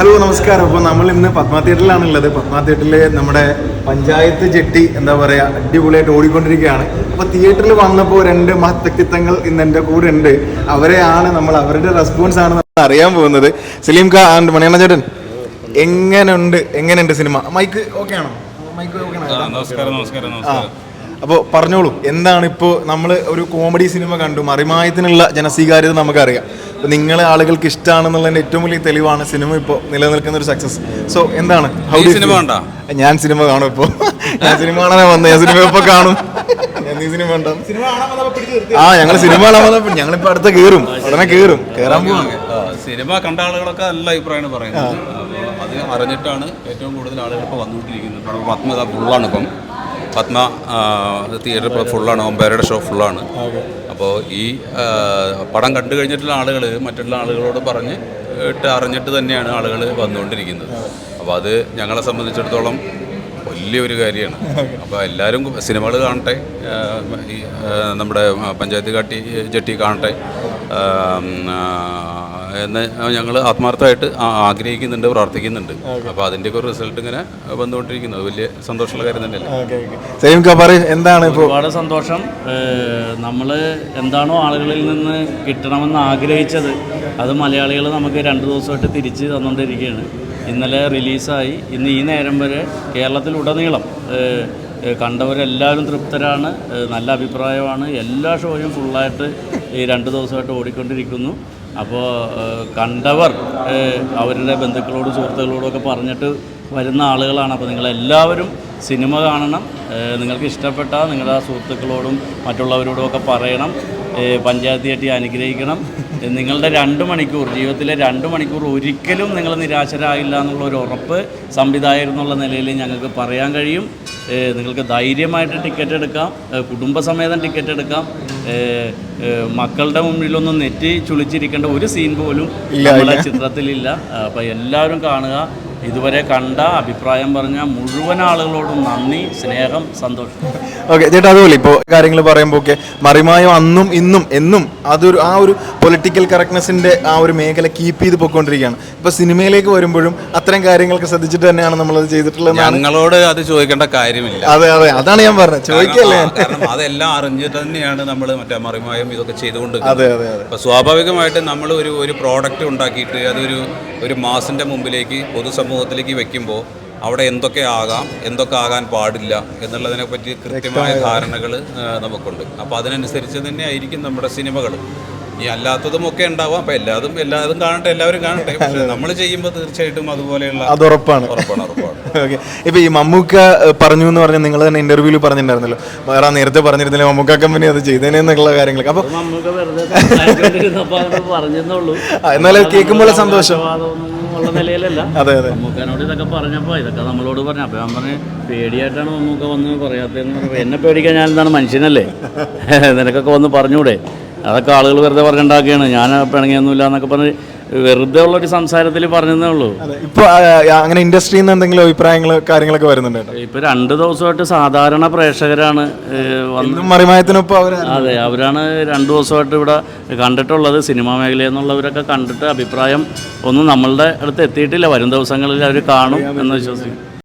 Hello നമസ്കാരം. അപ്പോൾ നമ്മൾ ഇന്ന് പത്മ തിയേറ്ററിലാണ് ഉള്ളത് പത്മ തിയേറ്ററിൽ നമ്മുടെ പഞ്ചായത്ത് ജെട്ടി എന്താ പറയുക അടിപൊളിയായിട്ട് ഓടിക്കൊണ്ടിരിക്കുകയാണ്. അപ്പോൾ തിയേറ്ററിൽ വന്നപ്പോൾ രണ്ട് മഹത് വ്യക്തിത്വങ്ങൾ ഇന്ന് എന്റെ കൂടെ ഉണ്ട്. അവരെയാണ് നമ്മൾ അവരുടെ റെസ്പോൺസ് ആണ് നമ്മൾ അറിയാൻ പോകുന്നത്. സലീം ഖാ ആൻഡ് മണിയണ്ണ ചേട്ടൻ. എങ്ങനെയുണ്ട് എങ്ങനെയുണ്ട് സിനിമ? മൈക്ക് ഓക്കെ ആണോ? മൈക്ക് ഓക്കെ ആണോ? നമസ്കാരം നമസ്കാരം നമസ്കാരം. അപ്പോൾ പറഞ്ഞോളൂ എന്താണ് ഇപ്പോൾ നമ്മൾ ഒരു കോമഡി സിനിമ കണ്ടു. മറിമായത്തിനുള്ള ജനസ്വീകാര്യത നമുക്കറിയാം. അപ്പോൾ നിങ്ങളെ ആളുകൾക്ക് ഇഷ്ടമാണെന്നുള്ളതിന്റെ ഏറ്റവും വലിയ തെളിവാണ് സിനിമ ഇപ്പോൾ നിലനിൽക്കുന്ന ഒരു സക്സസ് സോ എന്താണ്? How cinema? കണ്ടോ? ഞാൻ സിനിമ കാണും ഇപ്പോൾ ഞാൻ സിനിമ കാണാൻ വന്നത് ഞാൻ സിനിമ ഇപ്പോൾ കാണും. ഞാൻ നീ സിനിമ ആ ഞങ്ങൾ സിനിമ കാണാൻ വന്നപ്പോൾ ഞങ്ങളിപ്പോൾ അടുത്ത കയറും ഉടനെ കേറും. കേറാൻ പോകും സിനിമ കണ്ട ആളുകളൊക്കെ നല്ല അഭിപ്രായമാണ് പറയുന്നത്. അത് അറിഞ്ഞിട്ടാണ് ഏറ്റവും കൂടുതൽ ആളുകൾ ഇപ്പോൾ വന്നുകൊണ്ടിരിക്കുന്നത്. പത്മ ഫുള്ളാണ് ഇപ്പം. പത്മ തിയേറ്റർ ഇപ്പോൾ ഫുള്ളാണ് ഒമ്പേരുടെ ഷോ ഫുള്ളാണ് അപ്പോൾ ഈ പടം കണ്ടു കഴിഞ്ഞിട്ടുള്ള ആളുകൾ മറ്റുള്ള ആളുകളോട് പറഞ്ഞ് ഇട്ട് അറിഞ്ഞിട്ട് തന്നെയാണ് ആളുകൾ വന്നുകൊണ്ടിരിക്കുന്നത്. അപ്പോൾ അത് ഞങ്ങളെ സംബന്ധിച്ചിടത്തോളം വലിയൊരു കാര്യമാണ്. അപ്പോൾ എല്ലാവരും സിനിമകൾ കാണട്ടെ ഈ നമ്മുടെ പഞ്ചായത്ത് കാട്ടി ജെട്ടി കാണട്ടെ എന്ന് ഞങ്ങൾ ആത്മാർത്ഥമായിട്ട് ആഗ്രഹിക്കുന്നുണ്ട് പ്രാർത്ഥിക്കുന്നുണ്ട്. അപ്പോൾ അതിന്റെയൊക്കെ ഒരു റിസൾട്ട് ഇങ്ങനെ വന്നുകൊണ്ടിരിക്കുന്നു. അത് വലിയ സന്തോഷമുള്ള കാര്യം തന്നെയല്ലേ? എന്താണ് ഇപ്പോൾ ഒരുപാട് സന്തോഷം. നമ്മൾ എന്താണോ ആളുകളിൽ നിന്ന് കിട്ടണമെന്ന് ആഗ്രഹിച്ചത് അത് മലയാളികൾ നമുക്ക് രണ്ട് ദിവസമായിട്ട് തിരിച്ച് തന്നുകൊണ്ടിരിക്കുകയാണ് ഇന്നലെ റിലീസായി. ഇന്ന് ഈ നേരം വരെ കേരളത്തിലുടനീളം കണ്ടവരെല്ലാവരും തൃപ്തരാണ്. നല്ല അഭിപ്രായമാണ്. എല്ലാ ഷോയും ഫുള്ളായിട്ട് ഈ രണ്ട് ദിവസമായിട്ട് ഓടിക്കൊണ്ടിരിക്കുന്നു. അപ്പോൾ കണ്ടവർ അവരുടെ ബന്ധുക്കളോടും സുഹൃത്തുക്കളോടൊക്കെ പറഞ്ഞിട്ട് വരുന്ന ആളുകളാണ്. അപ്പോൾ നിങ്ങളെല്ലാവരും സിനിമ കാണണം. നിങ്ങൾക്ക് ഇഷ്ടപ്പെട്ട നിങ്ങളുടെ സുഹൃത്തുക്കളോടും മറ്റുള്ളവരോടും ഒക്കെ പറയണം. പഞ്ചായത്ത് കെട്ടി അനുഗ്രഹിക്കണം. നിങ്ങളുടെ രണ്ട് മണിക്കൂർ ജീവിതത്തിലെ രണ്ട് മണിക്കൂർ ഒരിക്കലും നിങ്ങൾ നിരാശരായില്ല എന്നുള്ള ഒരു ഉറപ്പ് സംവിധായകർ എന്നുള്ള നിലയിൽ ഞങ്ങൾക്ക് പറയാൻ കഴിയും. നിങ്ങൾക്ക് ധൈര്യമായിട്ട് ടിക്കറ്റ് എടുക്കാം കുടുംബസമേതം ടിക്കറ്റ് എടുക്കാം. മക്കളുടെ മുമ്പിലൊന്നും നെറ്റി ചുളിച്ചിരിക്കേണ്ട ഒരു സീൻ പോലും നമ്മുടെ ചിത്രത്തിലില്ല. അപ്പോൾ എല്ലാവരും കാണുക. ഇതുവരെ കണ്ട അഭിപ്രായം പറഞ്ഞ മുഴുവൻ ആളുകളോടും നന്ദി സ്നേഹം സന്തോഷം. ഓക്കെ ചേട്ടാ അതുപോലെ ഇപ്പോൾ കാര്യങ്ങൾ പറയുമ്പോൾ ഒക്കെ മറിമായം അന്നും ഇന്നും എന്നും അതൊരു ആ ഒരു പൊളിറ്റിക്കൽ കറക്റ്റ്നെസ്സിന്റെ ആ ഒരു മേഖല കീപ്പ് ചെയ്ത് പോയിക്കൊണ്ടിരിക്കുകയാണ്. ഇപ്പോൾ സിനിമയിലേക്ക് വരുമ്പോഴും അത്തരം കാര്യങ്ങളൊക്കെ ശ്രദ്ധിച്ചിട്ട് തന്നെയാണ് നമ്മളത് ചെയ്തിട്ടുള്ളത് ഞങ്ങളോട് അത് ചോദിക്കേണ്ട കാര്യമില്ല. അതെ അതെ അതാണ് ഞാൻ പറഞ്ഞത്. ചോദിക്കല്ലേ അതെല്ലാം അറിഞ്ഞിട്ട് തന്നെയാണ് നമ്മൾ മറ്റേ മറിമായം ഇതൊക്കെ ചെയ്തുകൊണ്ട് അതെ അതെ അതെ. അപ്പോൾ സ്വാഭാവികമായിട്ടും നമ്മൾ ഒരു ഒരു പ്രോഡക്റ്റ് ഉണ്ടാക്കിയിട്ട് അതൊരു ഒരു മാസിന്റെ മുമ്പിലേക്ക് പൊതുസമൂഹത്തിലേക്ക് വെക്കുമ്പോൾ അവിടെ എന്തൊക്കെ ആകാം എന്തൊക്കെ ആകാൻ പാടില്ല എന്നുള്ളതിനെ പറ്റി കൃത്യമായ ധാരണകൾ നമുക്കുണ്ട്. അപ്പോൾ അതിനനുസരിച്ച് തന്നെ ആയിരിക്കും നമ്മുടെ സിനിമകൾ ഈ അല്ലാത്തതും ഒക്കെ ഉണ്ടാവാം. അപ്പം എല്ലാതും എല്ലാതും കാണട്ടെ എല്ലാവരും കാണട്ടെ. പക്ഷെ നമ്മൾ ചെയ്യുമ്പോൾ തീർച്ചയായിട്ടും അതുപോലെയുള്ള അത് ഉറപ്പാണ് ഉറപ്പാണ്. ഉറപ്പാണ് ഓക്കെ. ഇപ്പൊ ഈ മമ്മൂക്ക പറഞ്ഞു എന്ന് പറഞ്ഞ നിങ്ങൾ തന്നെ ഇന്റർവ്യൂവിൽ പറഞ്ഞിട്ടുണ്ടായിരുന്നല്ലോ. വേറെ നേരത്തെ പറഞ്ഞിരുന്നില്ല മമ്മൂക്ക കമ്പനി അത് ചെയ്തേനെന്നുള്ള കാര്യങ്ങളൊക്കെ അപ്പൊ മമ്മൂക്ക വെറുതെ പറഞ്ഞെന്നുള്ളൂ എന്നാലും കേൾക്കുമ്പോൾ സന്തോഷം. വാദമൊന്നും ഉള്ള നിലയിലല്ല. അതെ അതെ. മമ്മൂക്കനോട് ഇതൊക്കെ പറഞ്ഞപ്പോൾ ഇതൊക്കെ നമ്മളോട് പറഞ്ഞു. അപ്പോൾ ഞാൻ പറഞ്ഞു പേടിയായിട്ടാണ് മമ്മൂക്ക വന്ന് പറയാത്തതെന്ന് പറഞ്ഞപ്പോൾ എന്നെ പേടിക്കാൻ ഞാൻ എന്താണ് മനുഷ്യനല്ലേ? നിനക്കൊക്കെ വന്ന് പറഞ്ഞൂടെ അതൊക്കെ ആളുകൾ വെറുതെ പറഞ്ഞുണ്ടാക്കുകയാണ് ഞാൻ പിണങ്ങിയൊന്നുമില്ല എന്നൊക്കെ പറഞ്ഞ് വെറുതെ ഉള്ള ഒരു സംസാരത്തിൽ പറഞ്ഞതേ ഉള്ളൂ. ഇപ്പൊ അങ്ങനെ ഇൻഡസ്ട്രിയിൽ നിന്ന് എന്തെങ്കിലും അഭിപ്രായങ്ങൾ കാര്യങ്ങളൊക്കെ വരുന്നുണ്ട് ഇപ്പൊ രണ്ട് ദിവസമായിട്ട് സാധാരണ പ്രേക്ഷകരാണ് മറിമായത്തിനൊപ്പം അതെ അവരാണ് രണ്ടു ദിവസമായിട്ട് ഇവിടെ കണ്ടിട്ടുള്ളത്. സിനിമാ മേഖലയിൽ നിന്നുള്ളവരൊക്കെ കണ്ടിട്ട് അഭിപ്രായം ഒന്നും നമ്മളുടെ അടുത്ത് എത്തിയിട്ടില്ല. വരും ദിവസങ്ങളിൽ അവർ കാണും എന്ന് വിശ്വസിക്കും